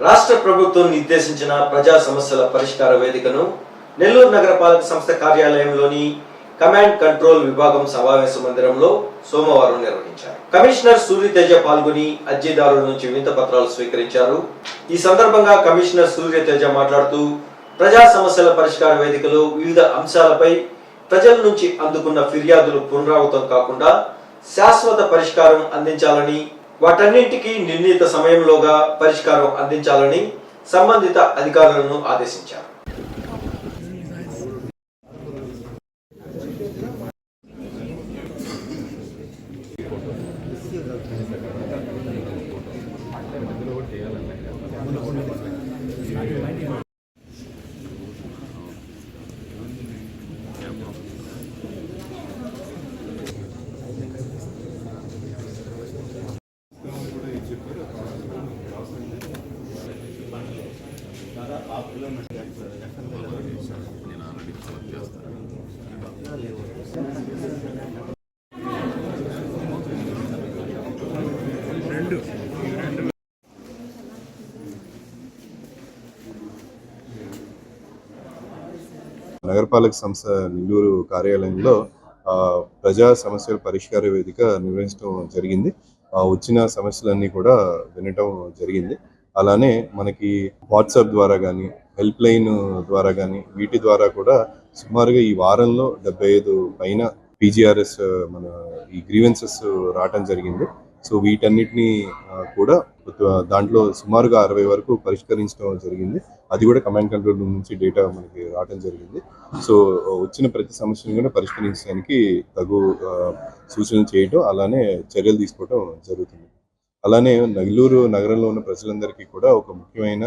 రాష్ట్ర ప్రభుత్వం నిర్దేశించిన ప్రజా సమస్యల పరిష్కార వేదికను నెల్లూరు నగరపాలక సంస్థ కార్యాలయంలోని కమాండ్ కంట్రోల్ విభాగం సమావేశ మందిరంలో సోమవారం నిర్వహించారు. కమిషనర్ సూర్యతేజ పాల్గొని అర్జీదారుల నుంచి వింత పత్రాలు స్వీకరించారు. ఈ సందర్భంగా కమిషనర్ సూర్యతేజ మాట్లాడుతూ ప్రజా సమస్యల పరిష్కార వేదికలో వివిధ అంశాలపై ప్రజల నుంచి అందుకున్న ఫిర్యాదులు పునరావృతం కాకుండా శాశ్వత పరిష్కారం అందించాలని వాటన్నింటికీ నిర్ణీత సమయంలోగా పరిష్కారం అందించాలని సంబంధిత అధికారులను ఆదేశించారు. నగరపాలక సంస్థ నెల్లూరు కార్యాలయంలో ఆ, ప్రజా సమస్యల పరిష్కార వేదిక నిర్వహించడం జరిగింది. వచ్చిన సమస్యలన్నీ కూడా వినటం జరిగింది. అలానే మనకి వాట్సాప్ ద్వారా కానీ హెల్ప్ లైన్ ద్వారా కానీ వీటి ద్వారా కూడా సుమారుగా ఈ వారంలో డెబ్బై ఐదు పైన పీజీఆర్ఎస్ మన ఈ గ్రీవెన్సెస్ రావటం జరిగింది. సో వీటన్నిటిని కూడా దాంట్లో సుమారుగా అరవై వరకు పరిష్కరించడం జరిగింది. అది కూడా కమాండ్ కంట్రోల్ రూమ్ నుంచి డేటా మనకి రావడం జరిగింది. సో వచ్చిన ప్రతి సమస్యను కూడా పరిష్కరించడానికి తగు సూచనలు చేయటం అలానే చర్యలు తీసుకోవడం జరుగుతుంది. అలానే నెల్లూరు నగరంలో ఉన్న ప్రజలందరికీ కూడా ఒక ముఖ్యమైన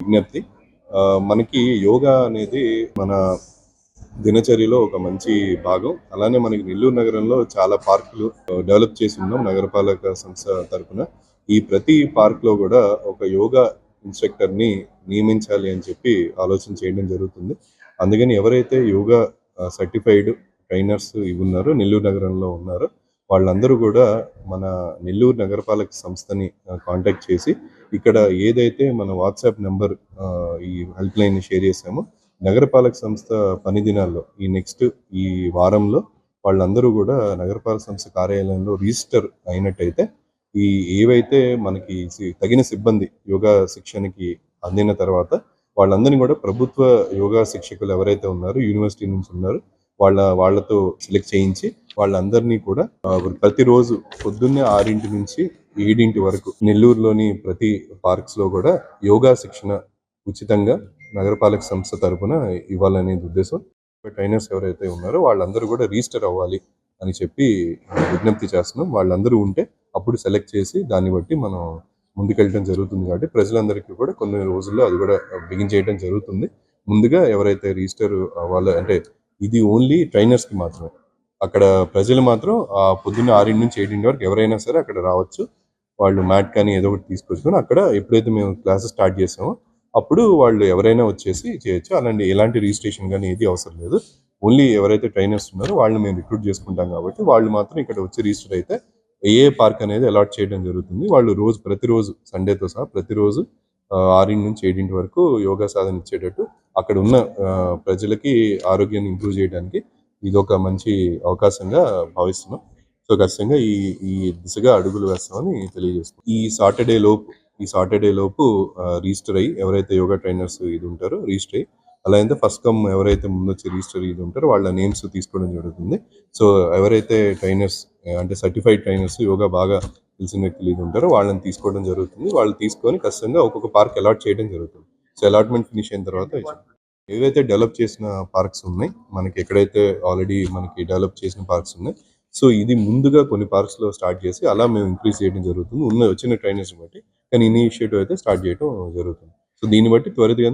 విజ్ఞప్తి. మనకి యోగా అనేది మన దినచర్యలో ఒక మంచి భాగం. అలానే మనకి నెల్లూరు నగరంలో చాలా పార్కులు డెవలప్ చేసి ఉన్నాం నగరపాలక సంస్థ తరఫున ఈ ప్రతి పార్క్లో కూడా ఒక యోగా ఇన్స్ట్రక్టర్ని నియమించాలి అని చెప్పి ఆలోచన చేయడం జరుగుతుంది. అందుకని ఎవరైతే యోగా సర్టిఫైడ్ ట్రైనర్స్ ఇవి ఉన్నారో నెల్లూరు నగరంలో ఉన్నారో వాళ్ళందరూ కూడా మన నెల్లూరు నగరపాలక సంస్థని కాంటాక్ట్ చేసి ఇక్కడ ఏదైతే మన వాట్సాప్ నెంబర్ ఈ హెల్ప్ లైన్ షేర్ చేసామో నగరపాలక సంస్థ పని దినాల్లో ఈ నెక్స్ట్ ఈ వారంలో వాళ్ళందరూ కూడా నగరపాలక సంస్థ కార్యాలయంలో రిజిస్టర్ అయినట్టయితే ఈ ఏవైతే మనకి తగిన సిబ్బంది యోగా శిక్షణకి అందిన తర్వాత వాళ్ళందరినీ కూడా ప్రభుత్వ యోగా శిక్షకులు ఎవరైతే ఉన్నారో యూనివర్సిటీ నుంచి ఉన్నారు వాళ్ళ వాళ్ళతో సెలెక్ట్ చేయించి వాళ్ళందరినీ కూడా ప్రతిరోజు పొద్దున్నే ఆరింటి నుంచి ఏడింటి వరకు నెల్లూరులోని ప్రతి పార్క్స్లో కూడా యోగా శిక్షణ ఉచితంగా నగరపాలక సంస్థ తరపున ఇవ్వాలనేది ఉద్దేశం. ట్రైనర్స్ ఎవరైతే ఉన్నారో వాళ్ళందరూ కూడా రిజిస్టర్ అవ్వాలి అని చెప్పి విజ్ఞప్తి చేస్తున్నాం. వాళ్ళందరూ ఉంటే అప్పుడు సెలెక్ట్ చేసి దాన్ని బట్టి మనం ముందుకెళ్ళడం జరుగుతుంది కాబట్టి ప్రజలందరికీ కూడా కొన్ని రోజుల్లో అది కూడా బిగిన్ చేయడం జరుగుతుంది. ముందుగా ఎవరైతే రిజిస్టర్ అవ్వాలో అంటే ఇది ఓన్లీ ట్రైనర్స్కి మాత్రమే. అక్కడ ప్రజలు మాత్రం ఆ పొద్దున్న ఆరింటి నుంచి ఏడింటి వరకు ఎవరైనా సరే అక్కడ రావచ్చు. వాళ్ళు మ్యాట్ కానీ ఏదో ఒకటి తీసుకొచ్చుకొని అక్కడ ఎప్పుడైతే మేము క్లాసెస్ స్టార్ట్ చేసామో అప్పుడు వాళ్ళు ఎవరైనా వచ్చేసి చేయొచ్చు. అలాంటి ఎలాంటి రిజిస్ట్రేషన్ కానీ ఏది అవసరం లేదు. ఓన్లీ ఎవరైతే ట్రైనర్స్ ఉన్నారో వాళ్ళని మేము రిక్రూట్ చేసుకుంటాం కాబట్టి వాళ్ళు మాత్రం ఇక్కడ వచ్చి రిజిస్టర్ అయితే ఏ పార్క్ అనేది అలాట్ చేయడం జరుగుతుంది. వాళ్ళు రోజు ప్రతిరోజు సండేతో సహా ప్రతిరోజు ఆరింటి నుంచి ఏడింటి వరకు యోగా సాధన ఇచ్చేటట్టు అక్కడ ఉన్న ప్రజలకి ఆరోగ్యాన్ని ఇంప్రూవ్ చేయడానికి ఇది ఒక మంచి అవకాశంగా భావిస్తున్నాం. సో ఖచ్చితంగా ఈ ఈ దిశగా అడుగులు వేస్తామని తెలియజేస్తున్నాం. ఈ సాటర్డే లోపు ఈ సాటర్డే లోపు రిజిస్టర్ అయ్యి ఎవరైతే యోగా ట్రైనర్స్ ఇది ఉంటారో రిజిస్టర్ అయ్యి అలా అయితే ఫస్ట్ కమ్ ఎవరైతే ముందు వచ్చి రిజిస్టర్ ఇది ఉంటారో వాళ్ళ నేమ్స్ తీసుకోవడం జరుగుతుంది. సో ఎవరైతే ట్రైనర్స్ అంటే సర్టిఫైడ్ ట్రైనర్స్ యోగా బాగా తెలిసిన వ్యక్తులు ఇది ఉంటారో వాళ్ళని తీసుకోవడం జరుగుతుంది. వాళ్ళు తీసుకొని ఖచ్చితంగా ఒక్కొక్క పార్క్ అలాట్ చేయడం జరుగుతుంది. సో అలాట్మెంట్ ఫినిష్ అయిన తర్వాత ఏవైతే డెవలప్ చేసిన పార్క్స్ ఉన్నాయి మనకి ఎక్కడైతే ఆల్రెడీ మనకి డెవలప్ చేసిన పార్క్స్ ఉన్నాయి సో ఇది ముందుగా కొన్ని పార్క్స్లో స్టార్ట్ చేసి అలా మేము ఇంక్రీజ్ చేయడం జరుగుతుంది. ఉన్న వచ్చిన ట్రైనర్స్ బట్టి కానీ ఇనిషియేటివ్ అయితే స్టార్ట్ చేయడం జరుగుతుంది. సో దీన్ని బట్టి త్వరితగా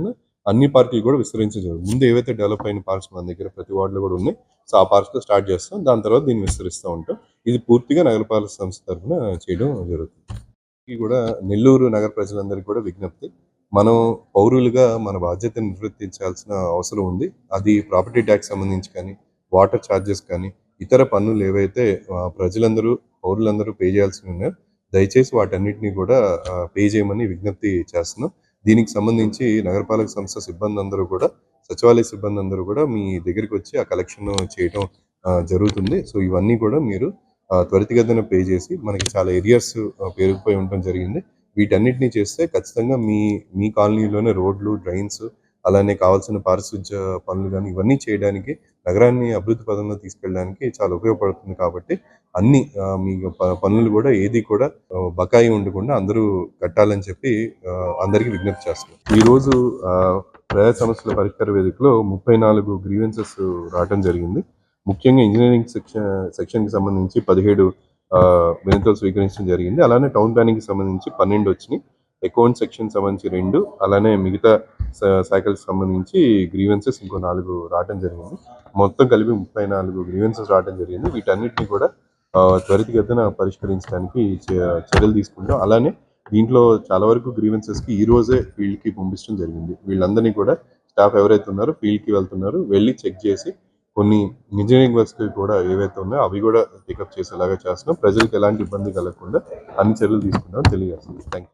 అన్ని పార్కులు కూడా విస్తరించడం జరుగుతుంది. ముందు ఏవైతే డెవలప్ అయిన పార్క్స్ మన దగ్గర ప్రతి వార్డులో కూడా ఉన్నాయి సో ఆ పార్క్స్లో స్టార్ట్ చేస్తాం. దాని తర్వాత దీన్ని విస్తరిస్తూ ఉంటాం. ఇది పూర్తిగా నగరపాలక సంస్థ తరఫున చేయడం జరుగుతుంది. ఇది కూడా నెల్లూరు నగర ప్రజలందరికీ కూడా విజ్ఞప్తి. మనం పౌరులుగా మన బాధ్యతను నిర్వర్తించాల్సిన అవసరం ఉంది. అది ప్రాపర్టీ ట్యాక్స్ సంబంధించి కానీ వాటర్ ఛార్జెస్ కానీ ఇతర పన్నులు ఏవైతే ప్రజలందరూ పౌరులందరూ పే చేయాల్సి ఉన్నాయో దయచేసి వాటన్నిటిని కూడా పే చేయమని విజ్ఞప్తి చేస్తున్నాం. దీనికి సంబంధించి నగరపాలక సంస్థ సిబ్బంది అందరూ కూడా సచివాలయ సిబ్బంది అందరూ కూడా మీ దగ్గరికి వచ్చి ఆ కలెక్షన్ చేయడం జరుగుతుంది. సో ఇవన్నీ కూడా మీరు త్వరితగతిన పే చేసి మనకి చాలా ఏరియాస్ పేరుకుపోయి ఉండటం జరిగింది. వీటన్నిటిని చేస్తే ఖచ్చితంగా మీ మీ కాలనీలోనే రోడ్లు డ్రైన్స్ అలానే కావాల్సిన పారిశుధ్య పనులు కానీ ఇవన్నీ చేయడానికి నగరాన్ని అభివృద్ధి పదంలో తీసుకెళ్ళడానికి చాలా ఉపయోగపడుతుంది కాబట్టి అన్ని మీ ప- పనులు కూడా ఏది కూడా బకాయి ఉండకుండా అందరూ కట్టాలని చెప్పి అందరికీ విజ్ఞప్తి చేస్తారు ఈరోజు ప్రజా సమస్యల పరిష్కార వేదికలో ముప్పై నాలుగు గ్రీవెన్సెస్ రావడం జరిగింది. ముఖ్యంగా ఇంజనీరింగ్ సెక్షన్ సెక్షన్కి సంబంధించి పదిహేడు వినతులు స్వీకరించడం జరిగింది. అలానే టౌన్ ప్లానింగ్కి సంబంధించి పన్నెండు వచ్చినాయి. అకౌంట్ సెక్షన్ సంబంధించి రెండు అలానే మిగతా శా- శాఖలకు సంబంధించి గ్రీవెన్సెస్ ఇంకో నాలుగు రావడం జరిగింది. మొత్తం కలిపి ముప్పై నాలుగు గ్రీవెన్సెస్ రావడం జరిగింది. వీటన్నిటిని కూడా త్వరితగతిన పరిష్కరించడానికి చర్యలు తీసుకుంటాం. అలానే దీంట్లో చాలా వరకు గ్రీవెన్సెస్కి ఈ రోజే ఫీల్డ్కి పంపించడం జరిగింది. వీళ్ళందరినీ కూడా స్టాఫ్ ఎవరైతే ఉన్నారో ఫీల్డ్కి వెళ్తున్నారు. వెళ్ళి చెక్ చేసి కొన్ని ఇంజనీరింగ్ వర్క్స్ కూడా ఏవైతే ఉన్నాయో అవి కూడా పికప్ చేసేలాగా చేస్తున్నాం. ప్రజలకు ఎలాంటి ఇబ్బంది కలగకుండా అన్ని చర్యలు తీసుకుంటామని తెలియజేస్తుంది థ్యాంక్